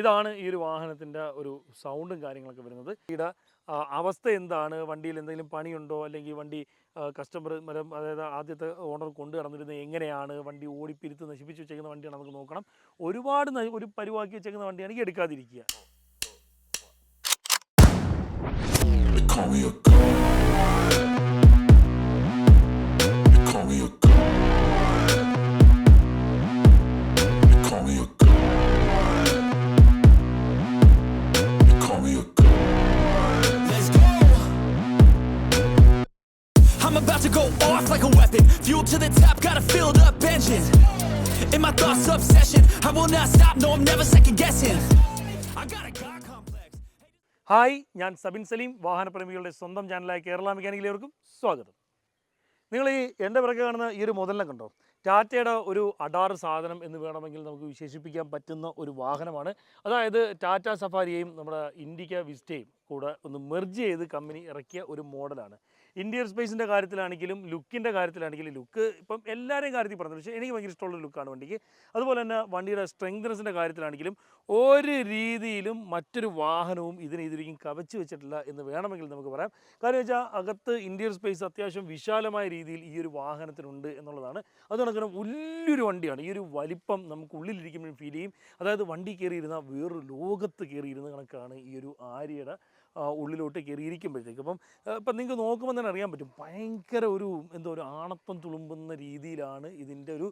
ഇതാണ് ഈ ഒരു വാഹനത്തിന്റെ ഒരു സൗണ്ടും കാര്യങ്ങളൊക്കെ വരുന്നത്. ഇവിടെ അവസ്ഥ എന്താണ്? വണ്ടിയിൽ എന്തെങ്കിലും പണിയുണ്ടോ? അല്ലെങ്കിൽ വണ്ടി കസ്റ്റമർ അതായത് ആദ്യത്തെ ഓണർ കൊണ്ടു നടന്നിരുന്നത് എങ്ങനെയാണ്? വണ്ടി ഓടിപ്പിരുത്ത് നശിപ്പിച്ച് വെച്ചേക്കുന്ന വണ്ടിയാണ് നമുക്ക് നോക്കണം. ഒരുപാട് ഒരു പരിവാക്കി വെച്ചേക്കുന്ന വണ്ടിയാണെങ്കിൽ എടുക്കാതിരിക്കുക. Off like a weapon. Fuel to the top, got a filled up engine. In my thoughts, obsession. I will not stop, no, I'm never second guessing. I got a complex. Hi ഞാൻ സബിൻ സലീം വാഹനപ്രേമികളുടെ സ്വന്തം ചാനലായ കേരള മെക്കാനിക്കിലേവർക്കും സ്വാഗതം നിങ്ങൾ ഈ എന്റെ പിറകെ കാണുന്ന ഈ ഒരു മുതലിനെ കണ്ടോ ടാറ്റയുടെ ഒരു അഡാർ സാധനം എന്ന് വേണമെങ്കിൽ നമുക്ക് വിശേഷിപ്പിക്കാൻ പറ്റുന്ന ഒരു വാഹനമാണ് അതായത് ടാറ്റ സഫാരിയെയും നമ്മുടെ ഇൻഡിക്ക വിസ്റ്റയും കൂടെ ഒന്ന് മെർജ് ചെയ്ത് കമ്പനി ഇറക്കിയ ഒരു മോഡലാണ് ഇന്ത്യൻ സ്പേസിന്റെ കാര്യത്തിലാണെങ്കിലും ലുക്കിന്റെ കാര്യത്തിലാണെങ്കിലും ലുക്ക് ഇപ്പം എല്ലാവരെയും കാര്യത്തിൽ പറഞ്ഞു പക്ഷേ എനിക്ക് ഭയങ്കര ഇഷ്ടമുള്ള ലുക്കാണ് വണ്ടിക്ക്. അതുപോലെ തന്നെ വണ്ടിയുടെ സ്ട്രെങ്തനസിന്റെ കാര്യത്തിലാണെങ്കിലും ഒരു രീതിയിലും മറ്റൊരു വാഹനവും ഇതിനെ ഇതിരിക്കും കവച്ച് വെച്ചിട്ടില്ല എന്ന് വേണമെങ്കിൽ നമുക്ക് പറയാം. കാര്യം വെച്ചാൽ അകത്ത് ഇന്ത്യൻ സ്പേസ് അത്യാവശ്യം വിശാലമായ രീതിയിൽ ഈ ഒരു വാഹനത്തിനുണ്ട് എന്നുള്ളതാണ്. അത് കണക്കിന് വലിയൊരു വണ്ടിയാണ്. ഈ ഒരു വലിപ്പം നമുക്ക് ഉള്ളിലിരിക്കുമ്പോഴും ഫീൽ ചെയ്യും. അതായത് വണ്ടി കയറിയിരുന്ന വേറൊരു ലോകത്ത് കയറിയിരുന്ന കണക്കാണ് ഈ ഒരു ആര്യയുടെ ഉള്ളിലോട്ട് കയറിയിരിക്കുമ്പോഴത്തേക്ക് അപ്പം ഇപ്പം നിങ്ങൾക്ക് നോക്കുമ്പോൾ തന്നെ അറിയാൻ പറ്റും. ഭയങ്കര ഒരു എന്തോ ഒരു ആണത്തം തുളുമ്പുന്ന രീതിയിലാണ് ഇതിന്റെ ഒരു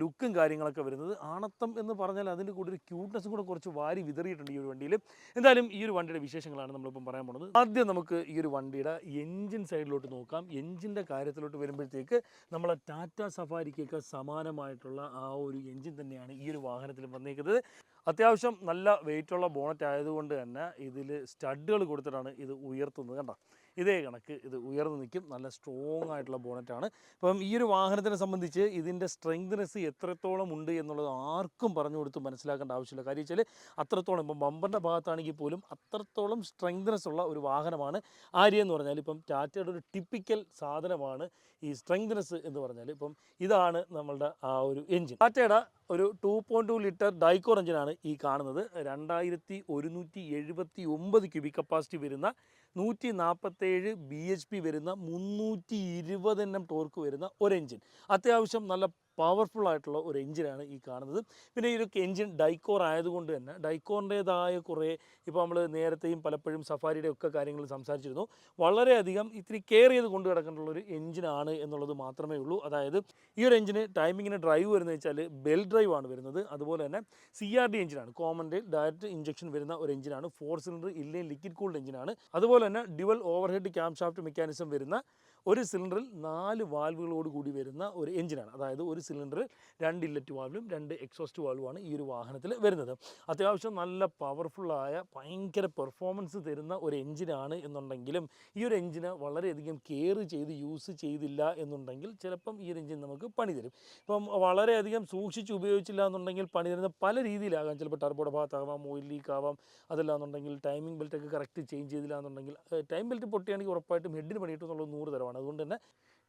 ലുക്കും കാര്യങ്ങളൊക്കെ വരുന്നത്. ആണത്തം എന്ന് പറഞ്ഞാൽ അതിന്റെ കൂടെ ഒരു ക്യൂട്ട്നെസ്സും കൂടെ കുറച്ച് വാരി വിതറിയിട്ടുണ്ട് ഈ ഒരു വണ്ടിയിൽ. എന്തായാലും ഈ ഒരു വണ്ടിയുടെ വിശേഷങ്ങളാണ് നമ്മളിപ്പം പറയാൻ പോകുന്നത്. ആദ്യം നമുക്ക് ഈ ഒരു വണ്ടിയുടെ എൻജിൻ സൈഡിലോട്ട് നോക്കാം. എൻജിന്റെ കാര്യത്തിലോട്ട് വരുമ്പോഴത്തേക്ക് നമ്മളെ ടാറ്റ സഫാരിക്കൊക്കെ സമാനമായിട്ടുള്ള ആ ഒരു എൻജിൻ തന്നെയാണ് ഈ ഒരു വാഹനത്തിൽ വന്നേക്കുന്നത്. അത്യാവശ്യം നല്ല വെയിറ്റുള്ള ബോണറ്റ് ആയതുകൊണ്ട് തന്നെ ഇതിൽ സ്റ്റഡുകൾ കൊടുത്തിട്ടാണ് ഇത് ഉയർത്തുന്നത്. കണ്ടോ? ഇതേ കണക്ക് ഇത് ഉയർന്നു നിൽക്കും. നല്ല സ്ട്രോങ് ആയിട്ടുള്ള ബോണറ്റാണ് ഇപ്പം ഈ ഒരു വാഹനത്തിനെ സംബന്ധിച്ച് ഇതിന്റെ സ്ട്രെങ്ത്നെസ് എത്രത്തോളം ഉണ്ട് എന്നുള്ളത് ആർക്കും പറഞ്ഞു കൊടുത്ത് മനസ്സിലാക്കേണ്ട ആവശ്യമില്ല. കാര്യം വെച്ചാൽ അത്രത്തോളം ഇപ്പം ബമ്പറിന്റെ ഭാഗത്താണെങ്കിൽ പോലും അത്രത്തോളം സ്ട്രെങ്ത്നെസ് ഉള്ള ഒരു വാഹനമാണ്. ആര്യ എന്ന് പറഞ്ഞാൽ ഇപ്പം ടാറ്റയുടെ ഒരു ടിപ്പിക്കൽ സാധനമാണ്. ഈ സ്ട്രെങ്ത്നെസ് എന്ന് പറഞ്ഞാൽ ഇപ്പം ഇതാണ് നമ്മളുടെ ആ ഒരു എഞ്ചിൻ ടാറ്റയുടെ ഒരു two point two litre Dicor എഞ്ചിനാണ് ഈ കാണുന്നത്. രണ്ടായിരത്തി ഒരുന്നൂറ്റി എഴുപത്തി ഒമ്പത് ക്യൂബിക് കപ്പാസിറ്റി വരുന്ന നൂറ്റി നാൽപ്പത്തേഴ് ബി എച്ച് പി വരുന്ന മുന്നൂറ്റി ഇരുപത് എണ്ണം ടോർക്ക് വരുന്ന ഒരു എഞ്ചിൻ അത്യാവശ്യം നല്ല പവർഫുൾ ആയിട്ടുള്ള ഒരു എഞ്ചിനാണ് ഈ കാണുന്നത്. പിന്നെ ഈ ഒരു എഞ്ചിൻ ഡൈക്കോർ ആയതുകൊണ്ട് തന്നെ ഡൈക്കോറിന്റേതായ കുറേ ഇപ്പോൾ നമ്മൾ നേരത്തെയും പലപ്പോഴും സഫാരിയുടെ ഒക്കെ കാര്യങ്ങൾ സംസാരിച്ചിരുന്നു. വളരെയധികം ഇത്തിരി കെയർ ചെയ്ത് കൊണ്ടു കിടക്കേണ്ടുള്ള ഒരു എഞ്ചിനാണ് എന്നുള്ളത് മാത്രമേ ഉള്ളൂ. അതായത് ഈ ഒരു എഞ്ചിന് ടൈമിങ്ങിന് ഡ്രൈവ് വരുന്നത് വെച്ചാൽ ബെൽ ഡ്രൈവ് ആണ് വരുന്നത്. അതുപോലെ തന്നെ സി ആർ ഡി എഞ്ചിനാണ് കോമന്റെ ഡയറക്റ്റ് ഇഞ്ചക്ഷൻ വരുന്ന ഒരു എഞ്ചിനാണ് ഫോർ സിലിണ്ടർ ഇല്ലേ ലിക്വിഡ് കൂൾഡ് എഞ്ചിനാണ് അതുപോലെ തന്നെ dual overhead camshaft mechanism വരുന്ന ഒരു സിലിണ്ടറിൽ നാല് വാൽവുകളോട് കൂടി വരുന്ന ഒരു എഞ്ചിനാണ്. അതായത് ഒരു സിലിണ്ടറിൽ രണ്ട് ഇല്ലറ്റ് വാൽവും രണ്ട് എക്സോസ്റ്റ് വാൽവുമാണ് ഈ ഒരു വാഹനത്തിൽ വരുന്നത്. അത്യാവശ്യം നല്ല പവർഫുള്ളായ ഭയങ്കര പെർഫോമൻസ് തരുന്ന ഒരു എഞ്ചിനാണ് എന്നുണ്ടെങ്കിലും ഈ ഒരു എഞ്ചിന് വളരെയധികം കെയർ ചെയ്ത് യൂസ് ചെയ്തില്ല എന്നുണ്ടെങ്കിൽ ചിലപ്പം ഈ ഒരു എഞ്ചിൻ നമുക്ക് പണി തരും. ഇപ്പം വളരെയധികം സൂക്ഷിച്ച് ഉപയോഗിച്ചില്ല എന്നുണ്ടെങ്കിൽ പണി തരുന്ന പല രീതിയിലാകാം. ചിലപ്പോൾ ടർബോയുടെ ഭാഗത്താകാം ഓയിൽ ലീക്ക് ആവാം അതല്ല എന്നുണ്ടെങ്കിൽ ടൈമിംഗ് ബെൽറ്റൊക്കെ കറക്റ്റ് ചേഞ്ച് ചെയ്തില്ല എന്നുണ്ടെങ്കിൽ ടൈം ബെൽറ്റ് പൊട്ടിയാണെങ്കിൽ ഉറപ്പായിട്ടും ഹെഡിന് പണി കിട്ടും എന്നുള്ളത് നൂറ് തരമാണ്. അതുകൊണ്ട് തന്നെ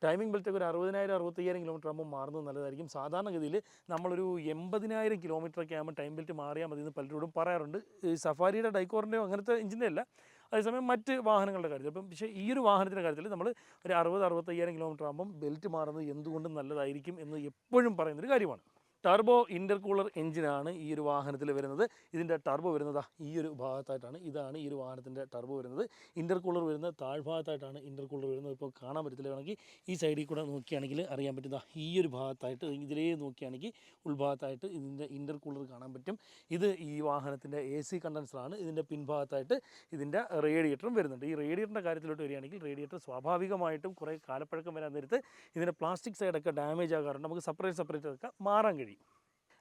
ടൈമിംഗ് ബെൽറ്റ് ഒക്കെ ഒരു അറുപതിനായിരം അറുപത്തയ്യായിരം കിലോമീറ്റർ ആകുമ്പോൾ മാറുന്നത് നല്ലതായിരിക്കും. സാധാരണഗതിയിൽ നമ്മളൊരു എൺപതിനായിരം കിലോമീറ്റർ ഒക്കെ ആകുമ്പോൾ ടൈം ബെൽറ്റ് മാറിയാൽ മതി എന്ന് പലരോടും പറയാറുണ്ട്. ഈ സഫാരിയുടെ ഡൈക്കോറിന്റെയോ അങ്ങനത്തെ എഞ്ചിന്റെ അല്ല. അതേസമയം മറ്റ് വാഹനങ്ങളുടെ കാര്യത്തിൽ. അപ്പം പക്ഷേ ഈ ഒരു വാഹനത്തിന്റെ കാര്യത്തിൽ നമ്മൾ ഒരു അറുപത് അറുപത്തയ്യായിരം കിലോമീറ്റർ ആകുമ്പം ബെൽറ്റ് മാറുന്നത് എന്തുകൊണ്ടും നല്ലതായിരിക്കും എന്ന് എപ്പോഴും പറയുന്നൊരു കാര്യമാണ്. ടർബോ ഇന്റർകൂളർ എഞ്ചിനാണ് ഈ ഒരു വാഹനത്തിൽ വരുന്നത്. ഇതിന്റെ ടർബോ വരുന്നത് ഈ ഒരു ഭാഗത്തായിട്ടാണ്. ഇതാണ് ഈ ഒരു വാഹനത്തിന്റെ ടർബോ വരുന്നത്. ഇന്റർകൂളർ വരുന്നത് താഴ്ഭാഗത്തായിട്ടാണ് ഇന്റർകൂളർ വരുന്നത്. ഇപ്പോൾ കാണാൻ പറ്റത്തില്ല വേണമെങ്കിൽ ഈ സൈഡിൽ കൂടെ നോക്കുകയാണെങ്കിൽ അറിയാൻ പറ്റും. ദാ ഈ ഒരു ഭാഗത്തായിട്ട് ഇതിലേ നോക്കുകയാണെങ്കിൽ ഉൾഭാഗത്തായിട്ട് ഇതിന്റെ ഇന്റർകൂളർ കാണാൻ പറ്റും. ഇത് ഈ വാഹനത്തിന്റെ എ സി കണ്ടൻസറാണ് ഇതിന്റെ പിൻഭാഗത്തായിട്ട് ഇതിന്റെ റേഡിയേറ്ററും വരുന്നുണ്ട്. ഈ റേഡിയേറ്ററിന്റെ കാര്യത്തിലോട്ട് വരികയാണെങ്കിൽ റേഡിയേറ്റർ സ്വാഭാവികമായിട്ടും കുറേ കാലപ്പഴക്കം വരാൻ നേരത്ത് ഇതിന്റെ പ്ലാസ്റ്റിക് സൈഡൊക്കെ ഡാമേജ് ആകാറുണ്ട്. നമുക്ക് സെപ്പറേറ്റ് സെപ്പറേറ്റ് ഒക്കെ മാറാൻ കഴിയും.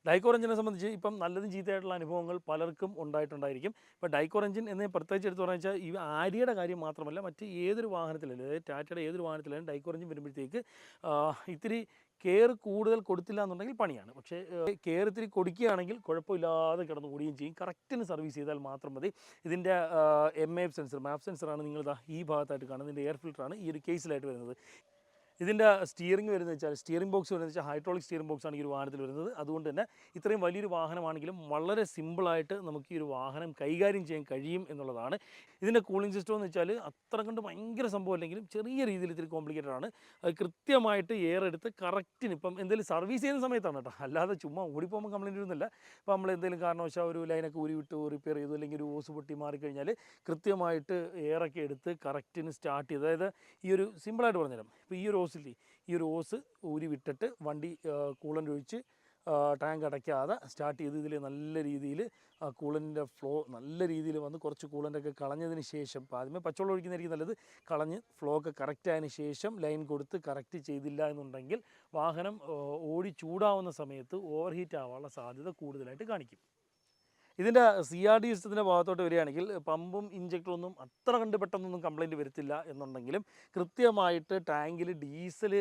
ഡൈക്കോർ എഞ്ചിനെ സംബന്ധിച്ച് ഇപ്പം നല്ലതും ചീത്തയായിട്ടുള്ള അനുഭവങ്ങൾ പലർക്കും ഉണ്ടായിട്ടുണ്ടായിരിക്കും. ഇപ്പോൾ ഡൈക്കോർ എഞ്ചിൻ എന്ന് പ്രത്യേകിച്ച് എടുത്ത് പറഞ്ഞു വെച്ചാൽ ഈ ആര്യയുടെ കാര്യം മാത്രമല്ല മറ്റ് ഏതൊരു വാഹനത്തിലും അതായത് ടാറ്റയുടെ ഏതൊരു വാഹനത്തിലും ഡൈക്കോർ എഞ്ചിൻ വരുമ്പോഴത്തേക്ക് ഇത്തിരി കെയർ കൂടുതൽ കൊടുത്തില്ല എന്നുണ്ടെങ്കിൽ പണിയാണ്. പക്ഷേ കെയർ ഇത്തിരി കൊടുക്കുകയാണെങ്കിൽ കുഴപ്പമില്ലാതെ കിടന്ന് ഓടുകയും ചെയ്യും. കറക്റ്റിന് സർവീസ് ചെയ്താൽ മാത്രം മതി. ഇതിന്റെ എം എഫ് സെൻസർ മാപ്പ് സെൻസറാണ് നിങ്ങൾ ദാ ഈ ഭാഗത്തായിട്ട് കാണുന്നത്. ഇതിന്റെ എയർ ഫിൽറ്ററാണ് ഈ ഒരു കേസിലായിട്ട് വരുന്നത്. ഇതിന്റെ സ്റ്റിയറിംഗ് വരുന്നത് വെച്ചാൽ സ്റ്റിയറിംഗ് ബോക്സ് വരുന്നത് വെച്ചാൽ ഹൈഡ്രോളിക് സ്റ്റിയറിംഗ് ബോക്സ് ആണ് ഈ ഒരു വാഹനത്തിൽ വരുന്നത്. അതുകൊണ്ട് തന്നെ ഇത്രയും വലിയൊരു വാഹനമാണെങ്കിലും വളരെ സിമ്പിളായിട്ട് നമുക്ക് ഈ ഒരു വാഹനം കൈകാര്യം ചെയ്യാൻ കഴിയും എന്നുള്ളതാണ്. ഇതിന്റെ കൂളിംഗ് സിസ്റ്റം എന്ന് വെച്ചാൽ അത്ര കണ്ട് ഭയങ്കര സംഭവം അല്ലെങ്കിലും ചെറിയ രീതിയിൽ ഇത്തിരി കോംപ്ലിക്കേറ്റഡ് ആണ്. കൃത്യമായിട്ട് എയർ എടുത്ത് കറക്റ്റിന് ഇപ്പം എന്തെങ്കിലും സർവീസ് ചെയ്യുന്ന സമയത്താണ് കേട്ടോ. അല്ലാതെ ചുമ്മാ ഓടിപ്പോകുമ്പോൾ കംപ്ലൈന്റ് വരുന്നില്ല. ഇപ്പോൾ നമ്മൾ എന്തെങ്കിലും കാരണവശാൽ ഒരു ലൈനൊക്കെ ഊരി വിട്ട് റിപ്പയർ ചെയ്തു അല്ലെങ്കിൽ ഒരു ഓസ് പൊട്ടി മാറിക്കഴിഞ്ഞാൽ കൃത്യമായിട്ട് എയറൊക്കെ എടുത്ത് കറക്റ്റിന് സ്റ്റാർട്ട് ചെയ്ത് അതായത് ഈ ഒരു സിമ്പിളായിട്ട് പറഞ്ഞുതരാം. ഇപ്പോൾ ഈ ഒരു ഓസില്ലേ ഈ ഒരു ഓസ് ഊരി വിട്ടിട്ട് വണ്ടി കൂളന്റ് ഒഴിച്ച് ടാങ്ക് അടയ്ക്കാതെ സ്റ്റാർട്ട് ചെയ്ത് ഇതിൽ നല്ല രീതിയിൽ കൂളന്റെ ഫ്ലോ നല്ല രീതിയിൽ വന്ന് കുറച്ച് കൂളന്റൊക്കെ കളഞ്ഞതിന് ശേഷം ആദ്യമേ പച്ചവെള്ളം ഒഴിക്കുന്നതായിരിക്കും നല്ലത്. കളഞ്ഞ് ഫ്ലോ ഒക്കെ കറക്റ്റ് ആയതിന് ശേഷം ലൈൻ കൊടുത്ത് കറക്റ്റ് ചെയ്തില്ല എന്നുണ്ടെങ്കിൽ വാഹനം ഓടി ചൂടാവുന്ന സമയത്ത് ഓവർ ഹീറ്റ് ആവാനുള്ള സാധ്യത കൂടുതലായിട്ട് കാണിക്കും. ഇതിന്റെ സി ആർ ഡി സിസ്റ്റത്തിന്റെ ഭാഗത്തോട്ട് വരികയാണെങ്കിൽ പമ്പും ഇഞ്ചക്ടറൊന്നും അത്ര കണ്ട് പെട്ടെന്നൊന്നും കംപ്ലൈന്റ് വരത്തില്ല എന്നുണ്ടെങ്കിലും കൃത്യമായിട്ട് ടാങ്കിൽ ഡീസൽ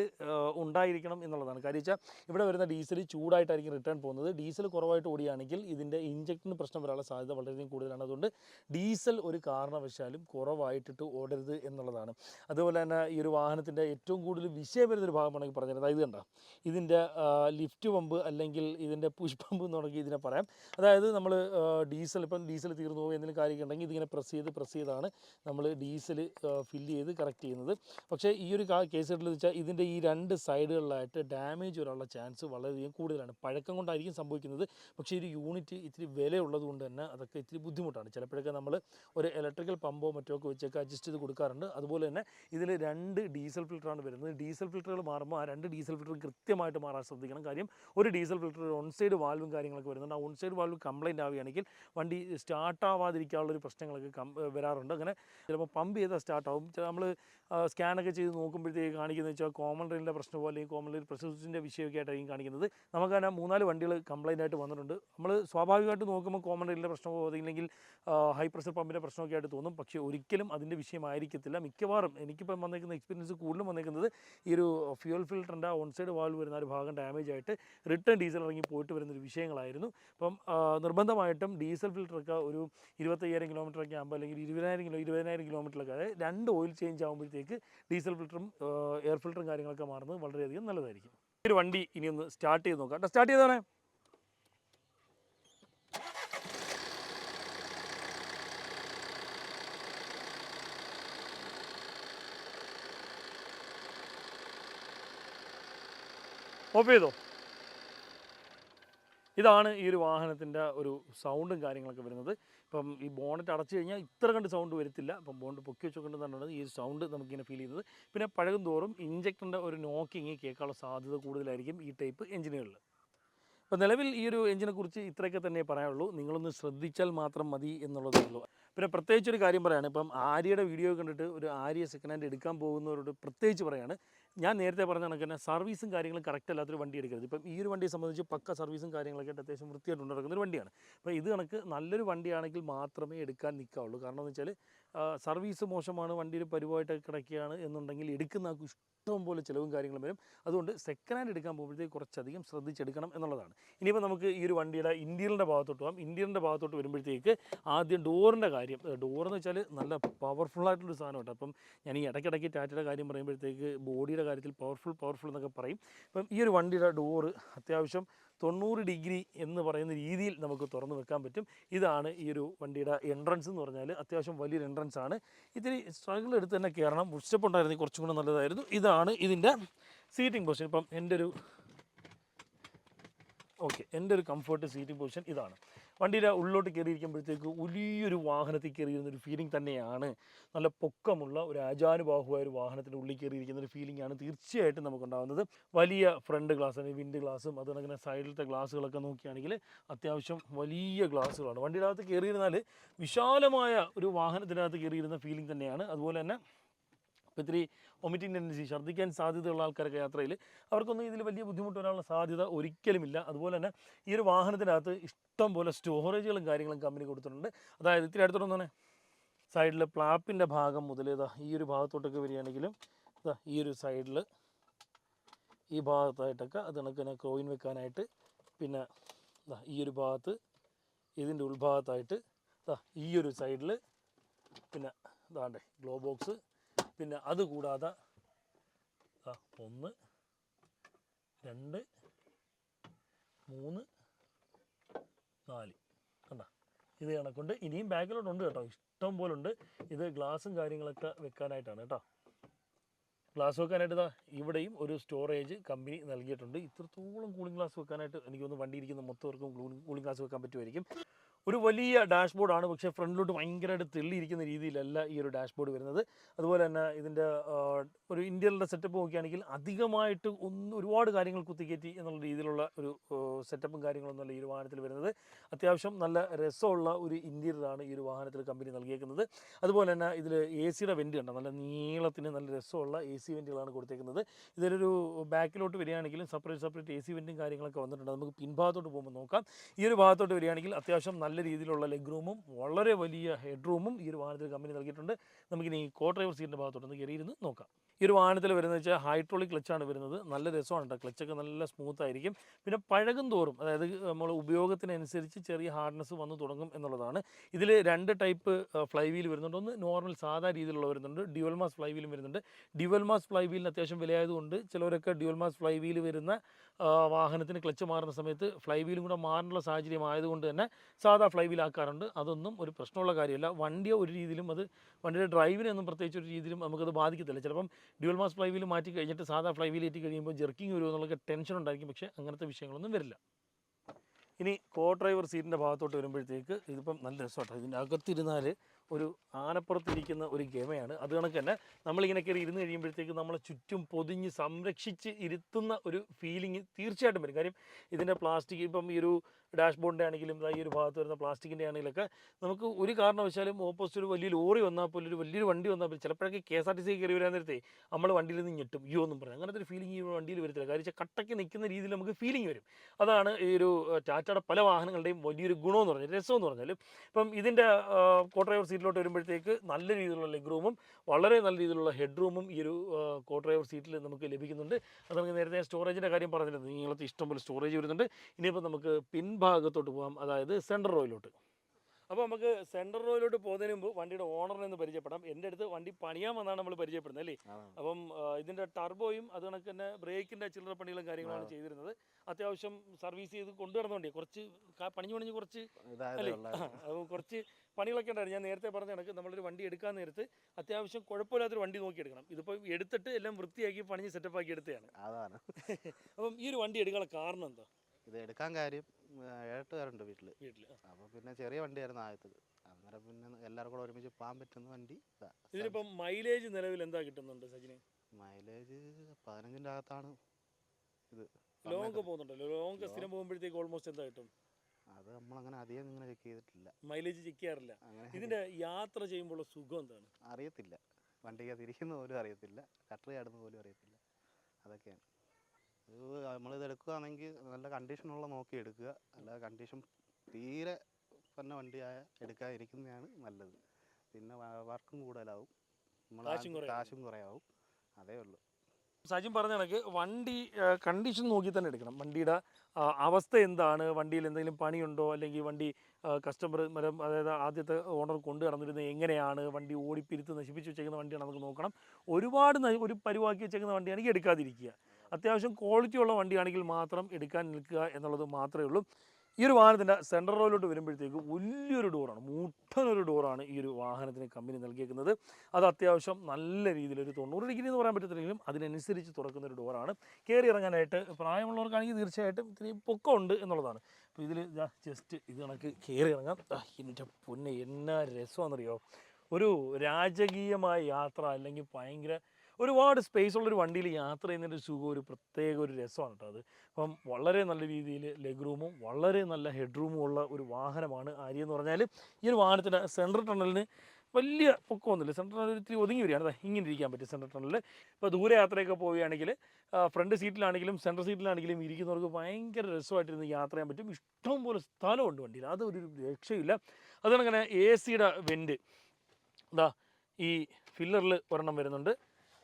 ഉണ്ടായിരിക്കണം എന്നുള്ളതാണ്. കാര്യം വെച്ചാൽ ഇവിടെ വരുന്ന ഡീസൽ ചൂടായിട്ടായിരിക്കും റിട്ടേൺ പോകുന്നത്. ഡീസൽ കുറവായിട്ട് ഓടിയാണെങ്കിൽ ഇതിന്റെ ഇഞ്ചക്ടറിന് പ്രശ്നം വരാനുള്ള സാധ്യത വളരെയധികം കൂടുതലാണ്. അതുകൊണ്ട് ഡീസൽ ഒരു കാരണവശാലും കുറവായിട്ടിട്ട് ഓടരുത് എന്നുള്ളതാണ്. അതുപോലെ തന്നെ ഈ ഒരു വാഹനത്തിന്റെ ഏറ്റവും കൂടുതൽ വിഷയം വരുന്നൊരു ഭാഗമാണെങ്കിൽ പറഞ്ഞത് അതായത് കണ്ട ഇതിന്റെ ലിഫ്റ്റ് പമ്പ് അല്ലെങ്കിൽ ഇതിന്റെ പുഷ് പമ്പ് എന്ന് തുടങ്ങി ഇതിനെ പറയാം. അതായത് നമ്മൾ ഡീസൽ ഇപ്പം ഡീസൽ തീർന്നു പോകും എന്തെങ്കിലും കാര്യമൊക്കെ ഉണ്ടെങ്കിൽ ഇതിങ്ങനെ പ്രസ് ചെയ്ത് പ്രസ് ചെയ്താണ് നമ്മൾ ഡീസൽ ഫില്ല് ചെയ്ത് കറക്റ്റ് ചെയ്യുന്നത്. പക്ഷേ ഈ ഒരു കേസ് എടുത്തു വെച്ചാൽ ഇതിന്റെ ഈ രണ്ട് സൈഡുകളിലായിട്ട് ഡാമേജ് വരാനുള്ള ചാൻസ് വളരെയധികം കൂടുതലാണ്. പഴക്കം കൊണ്ടായിരിക്കും സംഭവിക്കുന്നത്. പക്ഷേ ഒരു യൂണിറ്റ് ഇത്തിരി വിലയുള്ളത് കൊണ്ട് തന്നെ അതൊക്കെ ഇത്തിരി ബുദ്ധിമുട്ടാണ്. ചിലപ്പോഴൊക്കെ നമ്മൾ ഒരു ഇലക്ട്രിക്കൽ പമ്പോ മറ്റോ ഒക്കെ വെച്ചൊക്കെ അഡ്ജസ്റ്റ് ചെയ്ത് കൊടുക്കാറുണ്ട്. അതുപോലെ തന്നെ ഇതിൽ രണ്ട് ഡീസൽ ഫിൽറ്ററാണ് വരുന്നത്. ഡീസൽ ഫിൽറ്ററുകൾ മാറുമ്പോൾ ആ രണ്ട് ഡീസൽ ഫിൽറ്റർ കൃത്യമായിട്ട് മാറാൻ ശ്രദ്ധിക്കണം. കാര്യം ഒരു ഡീസൽ ഫിൽറ്റർ ഓൺ സൈഡ് വാൽവും കാര്യങ്ങളൊക്കെ വരുന്നുണ്ട്. ആ ഓൺ സൈഡ് വാൽവ് കംപ്ലൈന്റ് ആവുകയാണെങ്കിൽ വണ്ടി സ്റ്റാർട്ട് ആവാതിരിക്കാനുള്ള ഒരു പ്രശ്നങ്ങളൊക്കെ വരാറുണ്ട്. അങ്ങനെ ചിലപ്പോൾ പമ്പ് ചെയ്താൽ സ്റ്റാർട്ടാവും നമ്മൾ സ്കാനൊക്കെ ചെയ്ത് നോക്കുമ്പോഴത്തേക്ക് കാണിക്കുന്നത് വെച്ചാൽ കോമൺ റെയിലിന്റെ പ്രശ്നം പോലെ കോമൺ റെയിൽ പ്രസിഡൻസിന്റെ വിഷയമൊക്കെ ആയിട്ടായിരിക്കും കാണിക്കുന്നത്. നമുക്ക് തന്നെ മൂന്നാൽ വണ്ടികൾ കംപ്ലൈന്റ് ആയിട്ട് വന്നിട്ടുണ്ട്. നമ്മൾ സ്വാഭാവികമായിട്ട് നോക്കുമ്പോൾ കോമൺ റെയിലിന്റെ പ്രശ്നമോ അല്ലെങ്കിൽ ഹൈ പ്രഷർ പമ്പിന്റെ പ്രശ്നമൊക്കെ ആയിട്ട് തോന്നും. പക്ഷേ ഒരിക്കലും അതിന്റെ വിഷയമായിരിക്കത്തില്ല. മിക്കവാറും എനിക്കിപ്പം വന്നേക്കുന്ന എക്സ്പീരിയൻസ് കൂടുതലും വന്നേക്കുന്നത് ഈ ഒരു ഫ്യൂൽ ഫിൽറ്ററിന്റെ ഓൺ സൈഡ് വാൽവ് വരുന്ന ഒരു ഭാഗം ഡാമേജ് ആയിട്ട് റിട്ടേൺ ഡീസൽ ഇറങ്ങി പോയിട്ട് വരുന്നൊരു വിഷയങ്ങളായിരുന്നു. അപ്പം നിർബന്ധമായിട്ടും ഡീസൽ ഫിൽറ്ററൊക്കെ ഒരു ഇരുപത്തയ്യായിരം കിലോമീറ്റർ ഒക്കെ ആകുമ്പോൾ അല്ലെങ്കിൽ ഇരുപതിനായിരം കിലോ ഇരുപതിനായിരം കിലോമീറ്ററിലൊക്കെ അതായത് രണ്ട് ഓയിൽ ചേഞ്ച് ആകുമ്പോഴത്തേക്ക് ഡീസൽ ഫിൽറ്ററും എയർ ഫിൽറ്ററും കാര്യങ്ങളൊക്കെ മാറുന്നത് വളരെയധികം നല്ലതായിരിക്കും. ഒരു വണ്ടി ഇനി ഒന്ന് സ്റ്റാർട്ട് ചെയ്ത് നോക്കാം. സ്റ്റാർട്ട് ചെയ്തോണേ ഓഫ് ചെയ്തോ ഇതാണ് ഈ ഒരു വാഹനത്തിന്റെ ഒരു സൗണ്ടും കാര്യങ്ങളൊക്കെ വരുന്നത്. ഇപ്പം ഈ ബോണറ്റ് അടച്ചു കഴിഞ്ഞാൽ ഇത്ര കണ്ട് സൗണ്ട് വരത്തില്ല. അപ്പം ബോണ്ട് പൊക്കി വെച്ചുകൊണ്ടെന്നാണ് ഈ സൗണ്ട് നമുക്കിങ്ങനെ ഫീൽ ചെയ്യുന്നത് പിന്നെ പഴകും തോറും ഇഞ്ചക്ടറിന്റെ ഒരു നോക്കിങ് കേൾക്കാനുള്ള സാധ്യത കൂടുതലായിരിക്കും ഈ ടൈപ്പ് എഞ്ചിനുകളിൽ അപ്പോൾ നിലവിൽ ഈ ഒരു എഞ്ചിനെ കുറിച്ച് ഇത്രയൊക്കെ തന്നെ പറയാനുള്ളൂ. നിങ്ങളൊന്ന് ശ്രദ്ധിച്ചാൽ മാത്രം മതി എന്നുള്ളതേ ഉള്ളൂ. പിന്നെ പ്രത്യേകിച്ച് ഒരു കാര്യം പറയാണ്. ഇപ്പം ആര്യയുടെ വീഡിയോ കണ്ടിട്ട് ഒരു ആര്യ സെക്കൻഡ് ഹാൻഡ് എടുക്കാൻ പോകുന്നവരോട് പ്രത്യേകിച്ച് പറയാണ്. ഞാൻ നേരത്തെ പറഞ്ഞ കണക്ക് തന്നെ സർവീസും കാര്യങ്ങളും കറക്റ്റ് അല്ലാത്തൊരു വണ്ടി എടുക്കരുത്. ഇപ്പം ഈ ഒരു വണ്ടിയെ സംബന്ധിച്ച് പക്ക സർവീസും കാര്യങ്ങളൊക്കെ അത്യാവശ്യം വൃത്തിയായിട്ട് നടക്കുന്ന ഒരു വണ്ടിയാണ്. അപ്പോൾ ഇത് കണക്ക് നല്ലൊരു വണ്ടിയാണെങ്കിൽ മാത്രമേ എടുക്കാൻ നിൽക്കാവുള്ളൂ കാരണം എന്ന് വെച്ചാൽ സർവീസ് മോശമാണ് വണ്ടിയിൽ പരിവായിട്ടൊക്കെ കിടക്കുകയാണ് എന്നുണ്ടെങ്കിൽ എടുക്കുന്ന ആൾക്ക് ഇഷ്ടം പോലെ ചിലവും കാര്യങ്ങളും വരും. അതുകൊണ്ട് സെക്കൻഡ് ഹാൻഡ് എടുക്കാൻ പോകുമ്പോഴത്തേക്ക് കുറച്ചധികം ശ്രദ്ധിച്ചെടുക്കണം എന്നുള്ളതാണ്. ഇനിയിപ്പോൾ നമുക്ക് ഈ ഒരു വണ്ടിയുടെ ഇന്റീരിയറിന്റെ ഭാഗത്തോട്ട് പോകാം. ഇന്റീരിയറിന്റെ ഭാഗത്തോട്ട് വരുമ്പോഴത്തേക്ക് ആദ്യം ഡോറിന്റെ കാര്യം. ഡോർ എന്ന് വെച്ചാൽ നല്ല പവർഫുൾ ആയിട്ടുള്ളൊരു സാധനം കേട്ടോ. അപ്പം ഞാൻ ഈ ഇടയ്ക്കിടയ്ക്ക് ടാറ്റയുടെ കാര്യം പറയുമ്പോഴത്തേക്ക് ബോഡിയുടെ കാര്യത്തിൽ പവർഫുൾ പവർഫുൾ എന്നൊക്കെ പറയും. അപ്പം ഈ ഒരു വണ്ടിയുടെ ഡോറ് അത്യാവശ്യം തൊണ്ണൂറ് ഡിഗ്രി എന്ന് പറയുന്ന രീതിയിൽ നമുക്ക് തുറന്നു വെക്കാൻ പറ്റും. ഇതാണ് ഈ ഒരു വണ്ടിയുടെ എൻട്രൻസ് എന്ന് പറഞ്ഞാൽ അത്യാവശ്യം വലിയൊരു എൻട്രൻസ് ആണ്. ഇത്തിരി സ്ട്രഗിൾ എടുത്ത് തന്നെ കയറണം. സ്റ്റെപ്പ് ഉണ്ടായിരുന്നെങ്കിൽ കുറച്ചും കൂടെ നല്ലതായിരുന്നു. ഇതാണ് ഇതിന്റെ സീറ്റിംഗ് പൊസിഷൻ ഇപ്പം എന്റെ ഒരു ഓക്കെ എന്റെ ഒരു കംഫർട്ട് സീറ്റിംഗ് പൊസിഷൻ ഇതാണ്. വണ്ടിയുടെ ഉള്ളിലോട്ട് കയറിയിരിക്കുമ്പോഴത്തേക്ക് വലിയൊരു വാഹനത്തിൽ കയറിയിരുന്ന ഒരു ഫീലിംഗ് തന്നെയാണ്. നല്ല പൊക്കമുള്ള ഒരു ആചാനുബാഹുവായ ഒരു വാഹനത്തിന്റെ ഉള്ളിൽ കയറിയിരിക്കുന്ന ഒരു ഫീലിംഗ് ആണ് തീർച്ചയായിട്ടും നമുക്കുണ്ടാകുന്നത്. വലിയ ഫ്രണ്ട് ഗ്ലാസ് അല്ലെങ്കിൽ വിൻഡ് ഗ്ലാസും അങ്ങനെ സൈഡിലത്തെ ഗ്ലാസ്സുകളൊക്കെ നോക്കുകയാണെങ്കിൽ അത്യാവശ്യം വലിയ ഗ്ലാസ്സുകളാണ്. വണ്ടിയുടെ അകത്ത് കയറിയിരുന്നാൽ വിശാലമായ ഒരു വാഹനത്തിന്റെ അകത്ത് കയറിയിരുന്ന ഫീലിംഗ് തന്നെയാണ്. അതുപോലെ തന്നെ ഇപ്പോൾ ഇത്തിരി ഒമിറ്റിംഗ് ടെൻഡൻസി ഛർദ്ദിക്കാൻ സാധ്യതയുള്ള ആൾക്കാരൊക്കെ യാത്രയിൽ അവർക്കൊന്നും ഇതിൽ വലിയ ബുദ്ധിമുട്ട് വരാനുള്ള സാധ്യത ഒരിക്കലുമില്ല. അതുപോലെ തന്നെ ഈ ഒരു വാഹനത്തിനകത്ത് ഇഷ്ടം പോലെ സ്റ്റോറേജുകളും കാര്യങ്ങളും കമ്പനി കൊടുത്തിട്ടുണ്ട്. അതായത് ഇത്തിരി അടുത്തോളം തന്നെ സൈഡിൽ പ്ലാപ്പിന്റെ ഭാഗം മുതൽ ഇതാ ഈ ഒരു ഭാഗത്തോട്ടൊക്കെ വരികയാണെങ്കിലും ഇതാ ഈ ഒരു സൈഡിൽ ഈ ഭാഗത്തായിട്ടൊക്കെ അത് കണക്ക് തന്നെ കോയിൻ വെക്കാനായിട്ട് പിന്നെ ദാ ഈ ഒരു ഭാഗത്ത് ഇതിന്റെ ഉൾഭാഗത്തായിട്ട് ദാ ഈ ഒരു സൈഡിൽ പിന്നെ ഇതാണ്ടേ ഗ്ലോ ബോക്സ് പിന്നെ അതുകൂടാതെ ആ ഒന്ന് രണ്ട് മൂന്ന് നാല്. കണ്ട? ഇത് കണക്കുണ്ട്. ഇനിയും ബാക്കിലോട്ടുണ്ട് കേട്ടോ. ഇഷ്ടം പോലെ ഉണ്ട് ഇത് ഗ്ലാസും കാര്യങ്ങളൊക്കെ വെക്കാനായിട്ടാണ് കേട്ടോ. ഗ്ലാസ് വെക്കാനായിട്ട് ഇതാ ഇവിടെയും ഒരു സ്റ്റോറേജ് കമ്പനി നൽകിയിട്ടുണ്ട്. ഇത്രത്തോളം കൂളിംഗ് ഗ്ലാസ് വെക്കാനായിട്ട് എനിക്കൊന്ന് വണ്ടി ഇരിക്കുന്ന മൊത്തവർക്കും കൂളിംഗ് ഗ്ലാസ് വെക്കാൻ പറ്റുമായിരിക്കും. ഒരു വലിയ ഡാഷ്ബോർഡാണ്. പക്ഷേ ഫ്രണ്ടിലോട്ട് ഭയങ്കരമായിട്ട് തെള്ളിയിരിക്കുന്ന രീതിയിലല്ല ഈ ഒരു ഡാഷ്ബോർഡ് വരുന്നത്. അതുപോലെ തന്നെ ഇതിന്റെ ഒരു ഇന്ത്യയിലെ സെറ്റപ്പ് നോക്കുകയാണെങ്കിൽ അധികമായിട്ട് ഒന്ന് ഒരുപാട് കാര്യങ്ങൾ കുത്തിക്കയറ്റി എന്നുള്ള രീതിയിലുള്ള ഒരു സെറ്റപ്പും കാര്യങ്ങളൊന്നുമല്ല ഈ ഒരു വാഹനത്തിൽ വരുന്നത്. അത്യാവശ്യം നല്ല രസമുള്ള ഒരു ഇന്റീരിയറാണ് ഈ ഒരു വാഹനത്തിൽ കമ്പനി നൽകിയേക്കുന്നത്. അതുപോലെ തന്നെ ഇതിൽ എ സിയുടെ വെന്റ് കണ്ടോ? നല്ല നീളത്തിന് നല്ല രസമുള്ള എ സി വെന്റുകളാണ് കൊടുത്തേക്കുന്നത്. ഇതിലൊരു ബാക്കിലോട്ട് വരികയാണെങ്കിലും സെപ്പറേറ്റ് സെപ്പറേറ്റ് എ സി വെന്റും കാര്യങ്ങളൊക്കെ വന്നിട്ടുണ്ട്. നമുക്ക് പിൻഭാഗത്തോട്ട് പോകുമ്പോൾ നോക്കാം. ഈ ഒരു ഭാഗത്തോട്ട് വരികയാണെങ്കിൽ അത്യാവശ്യം നല്ല രീതിയിലുള്ള ലെഗ് റൂമും വളരെ വലിയ ഹെഡ് റൂമും ഈ ഒരു വാഹനത്തിൽ കമ്പനി നൽകിയിട്ടുണ്ട്. നമുക്കിനി കോ ഡ്രൈവർ സീറ്റിന്റെ ഭാഗത്തോട്ട് കയറിയിരുന്ന് നോക്കാം. ഈ ഒരു വാഹനത്തിൽ വരുന്നത് വെച്ചാൽ ഹൈഡ്രോളിക് ക്ലച്ചാണ് വരുന്നത്. നല്ല രസമാണ് കേട്ടോ ക്ലച്ചൊക്കെ നല്ല സ്മൂത്ത് ആയിരിക്കും. പിന്നെ പഴകും തോറും അതായത് നമ്മൾ ഉപയോഗത്തിനനുസരിച്ച് ചെറിയ ഹാർഡ്നെസ് വന്നു തുടങ്ങും എന്നുള്ളതാണ്. ഇതിൽ രണ്ട് ടൈപ്പ് ഫ്ലൈ വീൽ വരുന്നുണ്ട്. ഒന്ന് നോർമൽ സാധാ രീതിയിലുള്ള വരുന്നുണ്ട്. ഡ്യുവൽ മാസ് ഫ്ലൈ വീലും വരുന്നുണ്ട്. ഡ്യുവൽ മാസ് ഫ്ലൈ വീലിന് അത്യാവശ്യം വിലയായതുകൊണ്ട് ചിലവരൊക്കെ ഡ്യുവൽ മാസ് ഫ്ലൈ വീൽ വരുന്ന വാഹനത്തിന് ക്ലച്ച് മാറുന്ന സമയത്ത് ഫ്ലൈ വീലും കൂടെ മാറാനുള്ള സാഹചര്യം ആയതുകൊണ്ട് തന്നെ സാധാ ഫ്ലൈ വീൽ ആക്കാറുണ്ട്. അതൊന്നും ഒരു പ്രശ്നമുള്ള കാര്യമല്ല. വണ്ടിയെ ഒരു രീതിയിലും അത് വണ്ടിയുടെ ഡ്രൈവിനെ ഒന്നും പ്രത്യേകിച്ച് ഒരു രീതിയിലും നമുക്കത് ബാധിക്കത്തില്ല. ചിലപ്പം ഡ്യുവൽ മാസ് ഫ്ലൈ വീൽ മാറ്റി കഴിഞ്ഞിട്ട് സാധാ ഫ്ലൈ വീൽ ഏറ്റി കഴിയുമ്പോൾ ജെർക്കിങ് വരുമോ എന്നുള്ള ടെൻഷൻ ഉണ്ടായിരിക്കും. പക്ഷേ അങ്ങനത്തെ വിഷയങ്ങളൊന്നും വരില്ല. ഇനി കോ ഡ്രൈവർ സീറ്റിന്റെ ഭാഗത്തോട്ട് വരുമ്പോഴത്തേക്ക് ഇതിപ്പം നല്ല രസമാട്ടോ. ഇതിന്റെ അകത്തിരുന്നാൽ ഒരു ആനപ്പുറത്തിരിക്കുന്ന ഒരു ഗമയാണ്. അത് കണക്ക് തന്നെ നമ്മളിങ്ങനെ കയറി ഇരുന്ന് കഴിയുമ്പോഴത്തേക്ക് നമ്മളെ ചുറ്റും പൊതിഞ്ഞ് സംരക്ഷിച്ച് ഇരുത്തുന്ന ഒരു ഫീലിംഗ് തീർച്ചയായിട്ടും വരും. കാര്യം ഇതിന്റെ പ്ലാസ്റ്റിക് ഇപ്പം ഈ ഒരു ഡാഷ്ബോർഡിന്റെ ആണെങ്കിലും ദാ ഈ ഒരു ഭാഗത്ത് വരുന്ന പ്ലാസ്റ്റിക്കിന്റെ ആണെങ്കിലൊക്കെ നമുക്ക് ഒരു കാരണവശാലും ഓപ്പോസിറ്റ് ഒരു വലിയ ലോറി വന്നാൽ പോലും ഒരു വലിയൊരു വണ്ടി വന്നാൽ പോലും ചിലപ്പോഴൊക്കെ K S R T C കയറി വരാൻ നേരത്തെ നമ്മൾ വണ്ടിയിൽ നിന്ന് ഞെട്ടും. യോ എന്നും പറഞ്ഞു. അങ്ങനത്തെ ഒരു ഫീലിംഗ് ഈ വണ്ടിയിൽ വരത്തില്ല. കാര്യം വെച്ചാൽ കട്ടയ്ക്ക് നിൽക്കുന്ന രീതിയിൽ നമുക്ക് ഫീലിംഗ് വരും. അതാണ് ഈ ഒരു ടാറ്റയുടെ പല വാഹനങ്ങളുടെയും വലിയൊരു ഗുണമെന്ന് പറഞ്ഞാൽ രസമെന്ന് എന്ന് പറഞ്ഞാൽ ഇപ്പം ഇതിന്റെ കോ ഡ്രൈവർ സീറ്റിലോട്ട് വരുമ്പോഴത്തേക്ക് നല്ല രീതിയിലുള്ള ലെഗ് റൂമും വളരെ നല്ല രീതിയിലുള്ള ഹെഡ് റൂമും ഈ ഒരു കോ ഡ്രൈവർ സീറ്റിൽ നമുക്ക് ലഭിക്കുന്നുണ്ട്. അത് നമുക്ക് നേരത്തെ സ്റ്റോറേജിന്റെ കാര്യം പറഞ്ഞിരുന്നു. നീളത്തിൽ ഇഷ്ടംപോലെ സ്റ്റോറേജ് വരുന്നുണ്ട്. ഇനിയിപ്പോൾ നമുക്ക് പിൻഭാഗത്തോട്ട് പോകാം അതായത് സെൻട്രൽ റോയിലോട്ട് അപ്പോൾ നമുക്ക് സെൻട്രൽ റോയിലോട്ട് പോകുന്നതിന് മുമ്പ് വണ്ടിയുടെ ഓണറിനെ ഒന്ന് പരിചയപ്പെടാം. എന്റെ അടുത്ത് വണ്ടി പണിയാൻ വന്നാണ് നമ്മൾ പരിചയപ്പെടുന്നത് അല്ലേ? അപ്പം ഇതിന്റെ ടർബോയും അത് കണക്ക് തന്നെ ബ്രേക്കിന്റെ ചില്ലറ പണികളും കാര്യങ്ങളാണ് ചെയ്തിരുന്നത്. അത്യാവശ്യം സർവീസ് ചെയ്ത് കൊണ്ടുവരുന്ന വണ്ടി കുറച്ച് പണിഞ്ഞു പണിഞ്ഞ് കുറച്ച് അല്ലേ? അപ്പോൾ കുറച്ച് പണികളൊക്കെ ഉണ്ടായിരുന്നു. ഞാൻ നേരത്തെ പറഞ്ഞ കണക്ക് നമ്മളൊരു വണ്ടി എടുക്കാൻ നേരത്ത് അത്യാവശ്യം കുഴപ്പമില്ലാത്തൊരു വണ്ടി നോക്കി എടുക്കണം ഇതിപ്പോൾ എടുത്തിട്ട് എല്ലാം വൃത്തിയാക്കി പണിഞ്ഞ് സെറ്റപ്പ് ആക്കി എടുത്തതാണ്. അപ്പം ഈ ഒരു വണ്ടി എടുക്കാനുള്ള കാരണം എന്താ? ഇത് എടുക്കാൻ കാര്യം ഏട്ട് പേരുണ്ട് വീട്ടിൽ വീട്ടിൽ അപ്പോൾ പിന്നെ ചെറിയ വണ്ടിയായിരുന്നു ആദ്യത്തത്. അന്നേരം പിന്നെ എല്ലാവർക്കും കൂടെ ഒരുമിച്ച് പോകാൻ പറ്റുന്ന വണ്ടി ഇതാ. ഇതിനിപ്പം മൈലേജ് നിലവിൽ എന്താ കിട്ടുന്നുണ്ട് സജിന് മൈലേജ് പതിനഞ്ചിന്റെ അകത്താണ് ഇത്. ലോങ് പോകുന്നുണ്ടല്ലോ. ലോങ് സ്ഥിരം പോകുമ്പോഴത്തേക്ക് ഓൾമോസ്റ്റ് എന്താ കിട്ടും? അത് നമ്മളങ്ങനെ അധികം ഇങ്ങനെ ചെക്ക് ചെയ്തിട്ടില്ല. മൈലേജ് ചെക്ക് ചെയ്യാറില്ല. ഇതിന്റെ യാത്ര ചെയ്യുമ്പോൾ സുഖം എന്താണ്? അറിയത്തില്ല. വണ്ടിക്ക് തിരിക്കുന്ന പോലും അറിയത്തില്ല. കട്ടറി ആടുന്ന പോലും അറിയത്തില്ല. അതൊക്കെയാണ്. നമ്മളിത് എടുക്കുകയാണെങ്കിൽ നല്ല കണ്ടീഷനുള്ള നോക്കി എടുക്കുക. അല്ലാതെ കണ്ടീഷൻ തീരെ തന്നെ വണ്ടിയായ എടുക്കാതിരിക്കുന്നതാണ് നല്ലത്. പിന്നെ വർക്കും കൂടുതലാവും. നമ്മൾ കാശും കുറയാവും. അതേ ഉള്ളൂ. സജിൻ പറഞ്ഞ കണക്ക് വണ്ടി കണ്ടീഷൻ നോക്കി തന്നെ എടുക്കണം. വണ്ടിയുടെ അവസ്ഥ എന്താണ്? വണ്ടിയിൽ എന്തെങ്കിലും പണിയുണ്ടോ? അല്ലെങ്കിൽ വണ്ടി കസ്റ്റമർ മരം അതായത് ആദ്യത്തെ ഓണർ കൊണ്ടു കടന്നിരുന്നത് എങ്ങനെയാണ്? വണ്ടി ഓടിപ്പിരുത്ത് നശിപ്പിച്ച് വെച്ചേക്കുന്ന വണ്ടിയാണ് നമുക്ക് നോക്കണം. ഒരുപാട് ഒരു പരിവാക്കി വെച്ചേക്കുന്ന വണ്ടിയാണെങ്കിൽ എടുക്കാതിരിക്കുക. അത്യാവശ്യം ക്വാളിറ്റി ഉള്ള വണ്ടിയാണെങ്കിൽ മാത്രം എടുക്കാൻ നിൽക്കുക എന്നുള്ളത് മാത്രമേ ഉള്ളൂ. ഈ ഒരു വാഹനത്തിന്റെ സെൻട്രൽ റോയിലോട്ട് വരുമ്പോഴത്തേക്ക് വലിയൊരു ഡോറാണ് മുട്ടനൊരു ഡോറാണ് ഈ ഒരു വാഹനത്തിന് കമ്പനി നൽകിയേക്കുന്നത്. അത് അത്യാവശ്യം നല്ല രീതിയിൽ ഒരു തൊണ്ണൂറ് ഡിഗ്രി എന്ന് പറയാൻ പറ്റത്തില്ലെങ്കിലും അതിനനുസരിച്ച് തുറക്കുന്ന ഒരു ഡോറാണ് കയറി ഇറങ്ങാനായിട്ട് പ്രായമുള്ളവർക്കാണെങ്കിൽ തീർച്ചയായിട്ടും ഇത്തിരി പൊക്കമുണ്ട് എന്നുള്ളതാണ്. അപ്പോൾ ഇതിൽ ജസ്റ്റ് ഇത് കണക്ക് കയറി ഇറങ്ങാം. എന്റെ പൊന്നെ എന്നാ രസമാണെന്നറിയോ? ഒരു രാജകീയമായ യാത്ര അല്ലെങ്കിൽ ഭയങ്കര ഒരുപാട് സ്പേസ് ഉള്ളൊരു വണ്ടിയിൽ യാത്ര ചെയ്യുന്നതിന്റെ സുഖം ഒരു പ്രത്യേക ഒരു രസമാണ് കേട്ടോ അത്. അപ്പം വളരെ നല്ല രീതിയിൽ ലെഗ് റൂമും വളരെ നല്ല ഹെഡ് റൂമും ഉള്ള ഒരു വാഹനമാണ് ആര്യ എന്ന് പറഞ്ഞാൽ ഈ ഒരു വാഹനത്തിന്റെ സെൻട്രൽ ടണലിന് വലിയ പൊക്കമൊന്നുമില്ല. സെൻട്രൽ ടണൽ ഇത്തിരി ഒതുങ്ങി വരികയാണ് അതാ ഇങ്ങനെ ഇരിക്കാൻ പറ്റും സെൻട്രൽ ടണലിൽ ഇപ്പോൾ ദൂരെ യാത്രയൊക്കെ പോവുകയാണെങ്കിൽ ഫ്രണ്ട് സീറ്റിലാണെങ്കിലും സെൻട്രൽ സീറ്റിലാണെങ്കിലും ഇരിക്കുന്നവർക്ക് ഭയങ്കര രസമായിട്ടിരുന്ന് യാത്ര ചെയ്യാൻ പറ്റും. ഇഷ്ടം പോലെ സ്ഥലമുണ്ട് വണ്ടിയിൽ. അതൊരു രക്ഷയില്ല. അതുകൊണ്ടങ്ങനെ എ സിയുടെ വെന്റ് ഇതാ ഈ ഫില്ലറിൽ ഒരെണ്ണം വരുന്നുണ്ട്.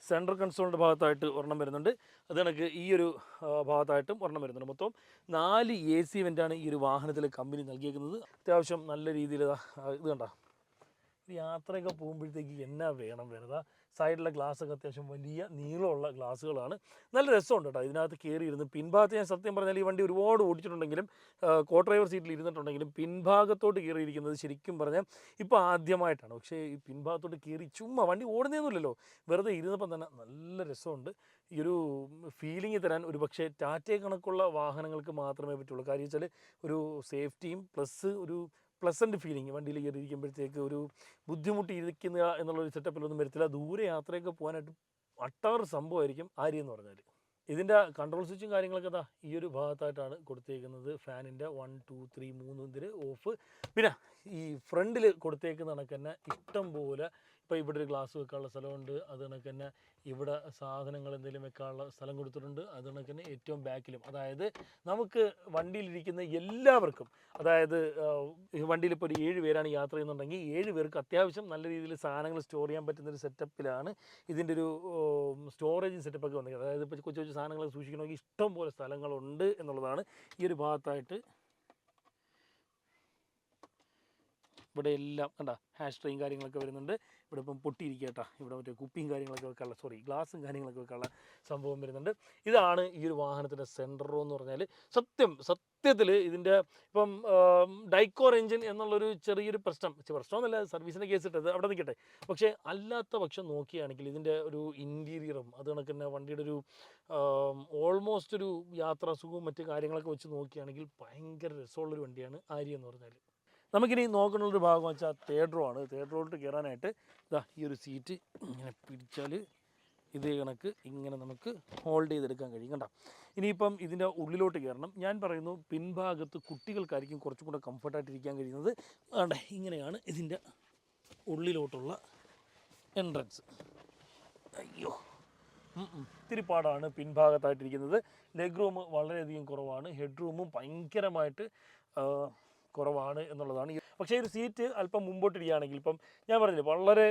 സെൻട്രൽ കൺസോളിന്റെ ഭാഗത്തായിട്ട് ഒരെണ്ണം വരുന്നുണ്ട്. അത് കണക്ക് ഈ ഒരു ഭാഗത്തായിട്ടും ഒരെണ്ണം വരുന്നുണ്ട്. മൊത്തം നാല് എ സി വെന്റാണ് ഈ ഒരു വാഹനത്തിൽ കമ്പനി നൽകിയേക്കുന്നത്. അത്യാവശ്യം നല്ല രീതിയിൽ ഇത് കണ്ട. യാത്രയൊക്കെ പോകുമ്പോഴത്തേക്ക് എന്നാ വേണം വെറുതെ? സൈഡിലെ ഗ്ലാസ്സൊക്കെ അത്യാവശ്യം വലിയ നീളമുള്ള ഗ്ലാസ്സുകളാണ്. നല്ല രസമുണ്ട് കേട്ടോ ഇതിനകത്ത് കയറിയിരുന്ന്. പിൻഭാഗത്ത് ഞാൻ സത്യം പറഞ്ഞാൽ ഈ വണ്ടി ഒരുപാട് ഓടിച്ചിട്ടുണ്ടെങ്കിലും കോ ഡ്രൈവർ സീറ്റിൽ ഇരുന്നിട്ടുണ്ടെങ്കിലും പിൻഭാഗത്തോട്ട് കയറിയിരിക്കുന്നത് ശരിക്കും പറഞ്ഞാൽ ഇപ്പോൾ ആദ്യമായിട്ടാണ്. പക്ഷേ ഈ പിൻഭാഗത്തോട്ട് കയറി ചുമ്മാ വണ്ടി ഓടുന്നതൊന്നുമില്ലല്ലോ വെറുതെ ഇരുന്നപ്പം തന്നെ നല്ല രസമുണ്ട്. ഈ ഒരു ഫീലിംഗ് തരാൻ ഒരു പക്ഷേ ടാറ്റയെ കണക്കുള്ള വാഹനങ്ങൾക്ക് മാത്രമേ പറ്റുള്ളൂ. കാര്യം വെച്ചാൽ ഒരു സേഫ്റ്റിയും പ്ലസ് ഒരു പ്ലസന്റ് ഫീലിംഗ് വണ്ടിയിൽ കയറി ഇരിക്കുമ്പോഴത്തേക്ക് ഒരു ബുദ്ധിമുട്ടി ഇരിക്കുന്ന എന്നുള്ളൊരു സെറ്റപ്പിലൊന്നും വരത്തില്ല. ദൂരെ യാത്രയൊക്കെ പോകാനായിട്ട് അട്ടാറ് സംഭവമായിരിക്കും ആര്യ എന്ന് പറഞ്ഞാൽ ഇതിന്റെ കൺട്രോൾ സ്വിച്ചും കാര്യങ്ങളൊക്കെ ദാ ഈ ഒരു ഭാഗത്തായിട്ടാണ് കൊടുത്തേക്കുന്നത്. ഫാനിന്റെ വൺ ടു ത്രീ മൂന്ന് ഇതിൽ ഓഫ് പിന്നെ ഈ ഫ്രണ്ടിൽ കൊടുത്തേക്കുന്ന കണക്ക് തന്നെ ഇഷ്ടം പോലെ ഇപ്പോൾ ഇവിടെ ഒരു ഗ്ലാസ് വെക്കാനുള്ള സ്ഥലമുണ്ട്. അത് കണക്ക് തന്നെ ഇവിടെ സാധനങ്ങൾ എന്തെങ്കിലും വെക്കാനുള്ള സ്ഥലം കൊടുത്തിട്ടുണ്ട്. അത് കണക്ക് തന്നെ ഏറ്റവും ബാക്കിലും. അതായത് നമുക്ക് വണ്ടിയിലിരിക്കുന്ന എല്ലാവർക്കും അതായത് വണ്ടിയിൽ ഇപ്പോൾ ഒരു ഏഴ് പേരാണ് യാത്ര ചെയ്യുന്നുണ്ടെങ്കിൽ ഏഴ് പേർക്ക് അത്യാവശ്യം നല്ല രീതിയിൽ സാധനങ്ങൾ സ്റ്റോർ ചെയ്യാൻ പറ്റുന്ന ഒരു സെറ്റപ്പിലാണ് ഇതിന്റെ ഒരു സ്റ്റോറേജ് സെറ്റപ്പൊക്കെ വന്നിരിക്കുന്നത് അതായത് ഇപ്പോൾ കൊച്ചു കൊച്ചു സാധനങ്ങൾ സൂക്ഷിക്കണമെങ്കിൽ ഇഷ്ടം പോലെ സ്ഥലങ്ങളുണ്ട് എന്നുള്ളതാണ് ഈ ഒരു ഭാഗത്തായിട്ട്. ഇവിടെ എല്ലാം കണ്ട ഹാഷ് ട്രെയിൻ കാര്യങ്ങളൊക്കെ വരുന്നുണ്ട്. ഇവിടെ ഇപ്പം പൊട്ടിയിരിക്കട്ട കേട്ടോ. ഇവിടെ മറ്റേ കുപ്പിയും കാര്യങ്ങളൊക്കെ വെക്കാനുള്ള സോറി ഗ്ലാസും കാര്യങ്ങളൊക്കെ വെക്കാനുള്ള സംഭവം വരുന്നുണ്ട്. ഇതാണ് ഈ ഒരു വാഹനത്തിന്റെ സെന്റർ എന്ന് പറഞ്ഞാൽ സത്യം സത്യത്തിൽ ഇതിന്റെ ഇപ്പം ഡൈക്കോർ എഞ്ചിൻ എന്നുള്ളൊരു ചെറിയൊരു പ്രശ്നം. പ്രശ്നമൊന്നുമല്ല സർവീസിന്റെ കേസ് ഇട്ടത് അവിടെ നിൽക്കട്ടെ. പക്ഷേ അല്ലാത്ത പക്ഷം നോക്കിയാണെങ്കിൽ ഇതിന്റെ ഒരു ഇന്റീരിയറും അത് കണക്ക് തന്നെ വണ്ടിയുടെ ഒരു ഓൾമോസ്റ്റ് ഒരു യാത്രാസുഖവും മറ്റു കാര്യങ്ങളൊക്കെ വെച്ച് നോക്കിയാണെങ്കിൽ ഭയങ്കര രസമുള്ളൊരു വണ്ടിയാണ് ആര്യ എന്ന് പറഞ്ഞാൽ നമുക്കിനി നോക്കുന്ന ഒരു ഭാഗം വെച്ചാൽ തേർഡ് റോട്ട് കയറാനായിട്ട് ഇതാ ഈ ഒരു സീറ്റ് ഇങ്ങനെ പിടിച്ചാൽ ഇതേ കണക്ക് ഇങ്ങനെ നമുക്ക് ഹോൾഡ് ചെയ്തെടുക്കാൻ കഴിയും. കണ്ട? ഇനിയിപ്പം ഇതിന്റെ ഉള്ളിലോട്ട് കയറണം. ഞാൻ പറയുന്നു പിൻഭാഗത്ത് കുട്ടികൾക്കായിരിക്കും കുറച്ചും കൂടെ കംഫർട്ടായിട്ടിരിക്കാൻ കഴിയുന്നത്. വേണ്ട ഇങ്ങനെയാണ് ഇതിന്റെ ഉള്ളിലോട്ടുള്ള എൻട്രൻസ് അയ്യോ. ഇത്തിരി പാടാണ് പിൻഭാഗത്തായിട്ടിരിക്കുന്നത്. ലെഗ് റൂം വളരെയധികം കുറവാണ്. ഹെഡ് റൂമും ഭയങ്കരമായിട്ട് കുറവാണ് എന്നുള്ളതാണ്. പക്ഷേ ഒരു സീറ്റ് അല്പം മുമ്പോട്ടിടുകയാണെങ്കിൽ ഇപ്പം ഞാൻ പറഞ്ഞില്ലേ വളരെ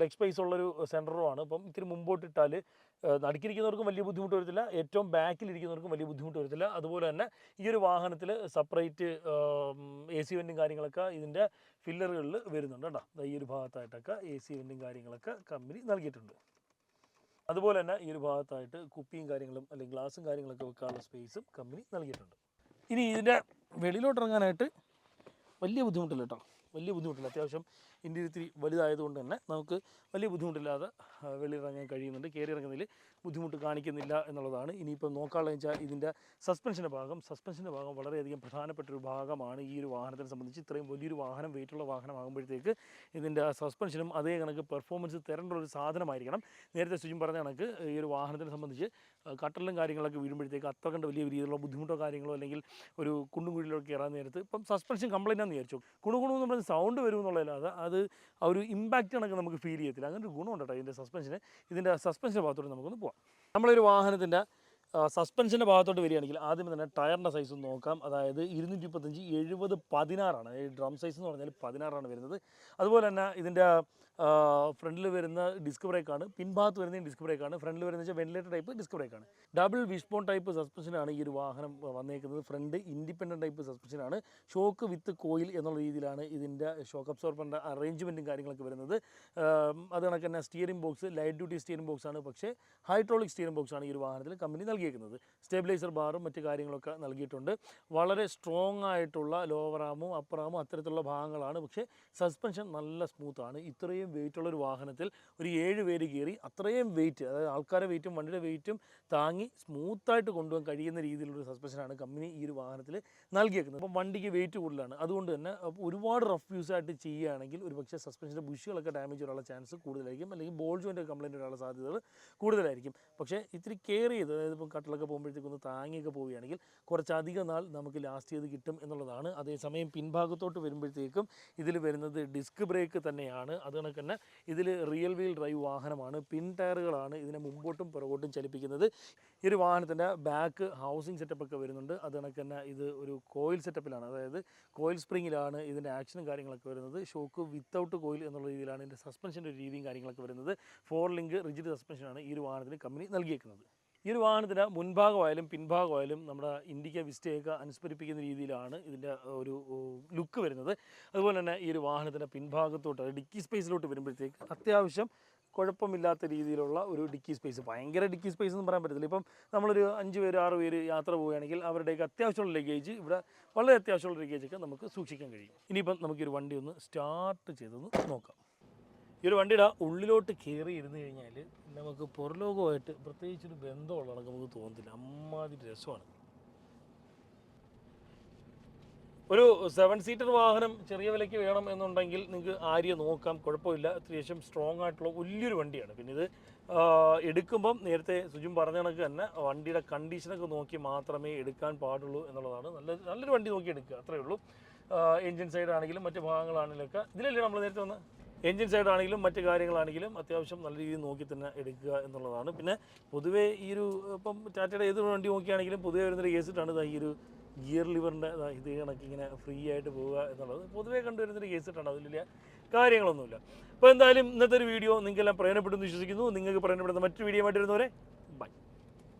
ലെഗ് സ്പേസ് ഉള്ളൊരു സെന്ററുമാണ് ഇപ്പം ഇത്തിരി മുമ്പോട്ടിട്ടാൽ നടുക്കിരിക്കുന്നവർക്കും വലിയ ബുദ്ധിമുട്ട് വരത്തില്ല ഏറ്റവും ബാക്കിലിരിക്കുന്നവർക്കും വലിയ ബുദ്ധിമുട്ട് വരത്തില്ല. അതുപോലെ തന്നെ ഈ ഒരു വാഹനത്തിൽ സെപ്പറേറ്റ് എ സി വെന്റും കാര്യങ്ങളൊക്കെ ഇതിന്റെ ഫില്ലറുകളിൽ വരുന്നുണ്ട് കേട്ടോ. ഈ ഒരു ഭാഗത്തായിട്ടൊക്കെ എ സി വെന്റും കാര്യങ്ങളൊക്കെ കമ്പനി നൽകിയിട്ടുണ്ട്. അതുപോലെ തന്നെ ഈ ഒരു ഭാഗത്തായിട്ട് കുപ്പിയും കാര്യങ്ങളും അല്ലെങ്കിൽ ഗ്ലാസും കാര്യങ്ങളൊക്കെ വെക്കാനുള്ള സ്പേസും കമ്പനി നൽകിയിട്ടുണ്ട്. ഇനി ഇതിന്റെ വെളിയിലോട്ട് ഇറങ്ങാനായിട്ട് വലിയ ബുദ്ധിമുട്ടില്ല കേട്ടോ. വലിയ ബുദ്ധിമുട്ടില്ല. അത്യാവശ്യം ഇന്ത്യയിൽ ഇത്തിരി വലുതായതുകൊണ്ട് തന്നെ നമുക്ക് വലിയ ബുദ്ധിമുട്ടില്ലാതെ വെളിയിറങ്ങാൻ കഴിയുന്നുണ്ട്. കയറി ഇറങ്ങുന്നതിൽ ബുദ്ധിമുട്ട് കാണിക്കുന്നില്ല എന്നുള്ളതാണ്. ഇനിയിപ്പോൾ നോക്കാനുള്ളത് വെച്ചാൽ ഇതിന്റെ സസ്പെൻഷന്റെ ഭാഗം സസ്പെൻഷന്റെ ഭാഗം വളരെയധികം പ്രധാനപ്പെട്ട ഒരു ഭാഗമാണ് ഈ ഒരു വാഹനത്തിനെ സംബന്ധിച്ച്. ഇത്രയും വലിയൊരു വാഹനം വെയിറ്റുള്ള വാഹനമാകുമ്പോഴത്തേക്ക് ഇതിന്റെ സസ്പെൻഷനും അതേ കണക്ക് പെർഫോമൻസ് തരേണ്ട ഒരു സാധനമായിരിക്കണം. നേരത്തെ സുജിം പറഞ്ഞ കണക്ക് ഈ ഒരു വാഹനത്തിനെ സംബന്ധിച്ച് കട്ടലും കാര്യങ്ങളൊക്കെ വീഴുമ്പോഴത്തേക്ക് അത്ര കണ്ട് വലിയ രീതിയിലുള്ള ബുദ്ധിമുട്ടോ കാര്യങ്ങളോ അല്ലെങ്കിൽ ഒരു കുണ്ടും കുഴിയിലൊക്കെ കയറാൻ നേരത്ത് ഇപ്പം സസ്പെൻഷൻ കംപ്ലൈന്റ് വിചാരിച്ചു. കുണുകുണു എന്ന് പറഞ്ഞ സൗണ്ട് വരും എന്നുള്ളതല്ലാതെ അത് ആ ഒരു ഇമ്പാക്റ്റ് കണക്ക് നമുക്ക് ഫീൽ ചെയ്യത്തില്ല. അങ്ങനെ ഒരു ഗുണമുണ്ട് കേട്ടോ ഇതിന്റെ സസ്പെൻഷന് ഇതിന്റെ സസ്പെൻഷന്റെ ഭാഗത്തോട്ട് നമുക്കൊന്ന് പോവാം. നമ്മളൊരു വാഹനത്തിന്റെ സസ്പെൻഷന്റെ ഭാഗത്തോട്ട് വരികയാണെങ്കിൽ ആദ്യം തന്നെ ടയറിന്റെ സൈസ് നോക്കാം. അതായത് ഇരുന്നൂറ്റി മുപ്പത്തഞ്ച് എഴുപത് പതിനാറാണ്. ഈ ഡ്രം സൈസ് എന്ന് പറഞ്ഞാൽ പതിനാറാണ് വരുന്നത്. അതുപോലെ തന്നെ ഇതിന്റെ ഫ്രണ്ടിൽ വരുന്ന ഡിസ്ക് ബ്രേക്കാണ് പിൻഭാഗത്ത് വരുന്ന ഡിസ്ക് ബ്രേക്കാണ് ഫ്രണ്ടിൽ വരുന്ന വെച്ചാൽ വെന്റിലേറ്റർ ടൈപ്പ് ഡിസ്ക് ബ്രേക്കാണ് ഡബിൾ വിഷ്പോൺ ടൈപ്പ് സസ്പെൻഷനാണ് ഈ ഒരു വാഹനം വന്നേക്കുന്നത്. ഫ്രണ്ട് ഇൻഡിപെൻഡന്റ് ടൈപ്പ് സസ്പെൻഷനാണ് ഷോക്ക് വിത്ത് കോയിൽ എന്നുള്ള രീതിയിലാണ് ഇതിന്റെ ഷോക്ക് അബ്സോർബറിന്റെ അറേഞ്ച്മെന്റും കാര്യങ്ങളൊക്കെ വരുന്നത്. അത് കണക്ക് തന്നെ steering box light duty steering box ആണ്. പക്ഷേ ഹൈഡ്രോളിക് സ്റ്റിയറിംഗ് ബോക്സ് ആണ് ഈ ഒരു വാഹനത്തിൽ കമ്പനി നൽകിയേക്കുന്നത്. സ്റ്റെബിലൈസർ ബാറും മറ്റു കാര്യങ്ങളൊക്കെ നൽകിയിട്ടുണ്ട്. വളരെ സ്ട്രോങ് ആയിട്ടുള്ള അപ്പർ ആമും അത്തരത്തിലുള്ള ഭാഗങ്ങളാണ്. പക്ഷേ സസ്പെൻഷൻ നല്ല സ്മൂത്താണ് ഇത്രയും വെയിറ്റ് ഉള്ള ഒരു വാഹനത്തിൽ ഒരു ഏഴ് പേര് കയറി അത്രയും വെയിറ്റ് അതായത് ആൾക്കാരുടെ വെയിറ്റും വണ്ടിയുടെ വെയിറ്റും താങ്ങി സ്മൂത്തായിട്ട് കൊണ്ടുപോകാൻ കഴിയുന്ന രീതിയിലുള്ള സസ്പെൻഷനാണ് കമ്പനി ഈ ഒരു വാഹനത്തിൽ നൽകിയേക്കുന്നത്. അപ്പം വണ്ടിക്ക് വെയിറ്റ് കൂടുതലാണ്. അതുകൊണ്ട് തന്നെ ഒരുപാട് റഫ് യൂസ് ആയിട്ട് ചെയ്യുകയാണെങ്കിൽ ഒരു പക്ഷേ സസ്പെൻഷന്റെ ബുഷുകളൊക്കെ ഡാമേജ് വരാനുള്ള ചാൻസ് കൂടുതലായിരിക്കും. അല്ലെങ്കിൽ ബോൾ ജോയിന്റെ കംപ്ലൈന്റ് വരാനുള്ള സാധ്യതകൾ കൂടുതലായിരിക്കും. പക്ഷേ ഇത്തിരി കെയർ ചെയ്ത് അതായത് ഇപ്പം കട്ടിലൊക്കെ പോകുമ്പോഴത്തേക്കൊന്ന് താങ്ങിയൊക്കെ പോവുകയാണെങ്കിൽ കുറച്ചധികം നാൾ നമുക്ക് ലാസ്റ്റ് ചെയ്ത് കിട്ടും എന്നുള്ളതാണ്. അതേസമയം പിൻഭാഗത്തോട്ട് വരുമ്പോഴത്തേക്കും ഇതിൽ വരുന്നത് ഡിസ്ക് ബ്രേക്ക് തന്നെയാണ്. അത് കണക്ക് തന്നെ ഇതിൽ റിയൽ വീൽ ഡ്രൈവ് വാഹനമാണ്. പിൻ ടയറുകളാണ് ഇതിനെ മുമ്പോട്ടും പുറകോട്ടും ചലിപ്പിക്കുന്നത്. ഈ ഒരു വാഹനത്തിന്റെ ബാക്ക് ഹൗസിംഗ് സെറ്റപ്പ് ഒക്കെ വരുന്നുണ്ട്. അത് കണക്ക് തന്നെ ഇത് ഒരു കോയിൽ സെറ്റപ്പിലാണ് അതായത് കോയിൽ സ്പ്രിങ്ങിലാണ് ഇതിന്റെ ആക്ഷനും കാര്യങ്ങളൊക്കെ വരുന്നത്. ഷോക്ക് വിത്തൗട്ട് കോയിൽ എന്നുള്ള രീതിയിലാണ് ഇതിന്റെ സസ്പെൻഷന്റെ ഒരു രീതിയും കാര്യങ്ങളൊക്കെ വരുന്നത്. ഫോർ ലിങ്ക് റിജിഡ് സസ്പെൻഷനാണ് ഈ ഒരു വാഹനത്തിന് കമ്പനി നൽകിയേക്കുന്നത്. ഈ ഒരു വാഹനത്തിന്റെ മുൻഭാഗമായാലും പിൻഭാഗമായാലും നമ്മുടെ ഇന്ത്യയ്ക്ക് വിസ്റ്റയൊക്കെ അനുസ്മരിപ്പിക്കുന്ന രീതിയിലാണ് ഇതിന്റെ ഒരു ലുക്ക് വരുന്നത്. അതുപോലെ തന്നെ ഈ ഒരു വാഹനത്തിന്റെ പിൻഭാഗത്തോട്ട് ഡിക്കി സ്പേസിലോട്ട് വരുമ്പോഴത്തേക്ക് അത്യാവശ്യം കുഴപ്പമില്ലാത്ത രീതിയിലുള്ള ഒരു ഡിക്കി സ്പേസ്. ഭയങ്കര ഡിക്കി സ്പേസ് എന്ന് പറയാൻ പറ്റത്തില്ല. ഇപ്പം നമ്മളൊരു അഞ്ച് പേര് ആറ് പേര് യാത്ര പോവുകയാണെങ്കിൽ അവരുടെയൊക്കെ അത്യാവശ്യമുള്ള ലഗേജ് ഇവിടെ വളരെ അത്യാവശ്യമുള്ള ലഗേജൊക്കെ നമുക്ക് സൂക്ഷിക്കാൻ കഴിയും. ഇനിയിപ്പം നമുക്കൊരു വണ്ടി ഒന്ന് സ്റ്റാർട്ട് ചെയ്തൊന്ന് നോക്കാം. ഈ ഒരു വണ്ടിയുടെ ഉള്ളിലോട്ട് കയറി ഇരുന്ന് കഴിഞ്ഞാൽ നമുക്ക് പുറലോകമായിട്ട് പ്രത്യേകിച്ചൊരു ബന്ധമുള്ള നമുക്ക് തോന്നത്തില്ല. അമ്മാതിരി രസമാണ്. ഒരു സെവൻ സീറ്റർ വാഹനം ചെറിയ വിലയ്ക്ക് വേണം എന്നുണ്ടെങ്കിൽ നിങ്ങൾക്ക് ആര്യ നോക്കാം കുഴപ്പമില്ല. അത്യാവശ്യം സ്ട്രോങ് ആയിട്ടുള്ള വലിയൊരു വണ്ടിയാണ്. പിന്നെ ഇത് എടുക്കുമ്പം നേരത്തെ സുജും പറഞ്ഞ കണക്ക് തന്നെ വണ്ടിയുടെ കണ്ടീഷനൊക്കെ നോക്കി മാത്രമേ എടുക്കാൻ പാടുള്ളൂ എന്നുള്ളതാണ്. നല്ല നല്ലൊരു വണ്ടി നോക്കി എടുക്കുക അത്രയേ ഉള്ളൂ. എൻജിൻ സൈഡ് ആണെങ്കിലും മറ്റ് ഭാഗങ്ങളാണെങ്കിലും ഒക്കെ ഇതിലല്ലേ നമ്മൾ നേരത്തെ വന്ന്? എൻജിൻ സൈഡ് ആണെങ്കിലും മറ്റ് കാര്യങ്ങളാണെങ്കിലും അത്യാവശ്യം നല്ല രീതിയിൽ നോക്കി തന്നെ എടുക്കുക എന്നുള്ളതാണ്. പിന്നെ പൊതുവേ ഈ ഒരു ഇപ്പം ടാറ്റയുടെ ഏത് വണ്ടി നോക്കിയാണെങ്കിലും പൊതുവേ വരുന്നൊരു കേസിട്ടാണ് ഈ ഒരു ഗിയർ ലിവറിന്റെ ഇത് കണക്ക് ഇങ്ങനെ ഫ്രീ ആയിട്ട് പോവുക എന്നുള്ളത് പൊതുവേ കണ്ടുവരുന്നൊരു കേസിട്ടാണ്. അതിൽ വലിയ കാര്യങ്ങളൊന്നുമില്ല. അപ്പോൾ എന്തായാലും ഇന്നത്തെ ഒരു വീഡിയോ നിങ്ങൾക്കെല്ലാം പ്രയോജനപ്പെടുമെന്ന് വിശ്വസിക്കുന്നു. നിങ്ങൾക്ക് പ്രയോജനപ്പെടുന്ന മറ്റു വീഡിയോ ആയിട്ട് വരുന്നവരെ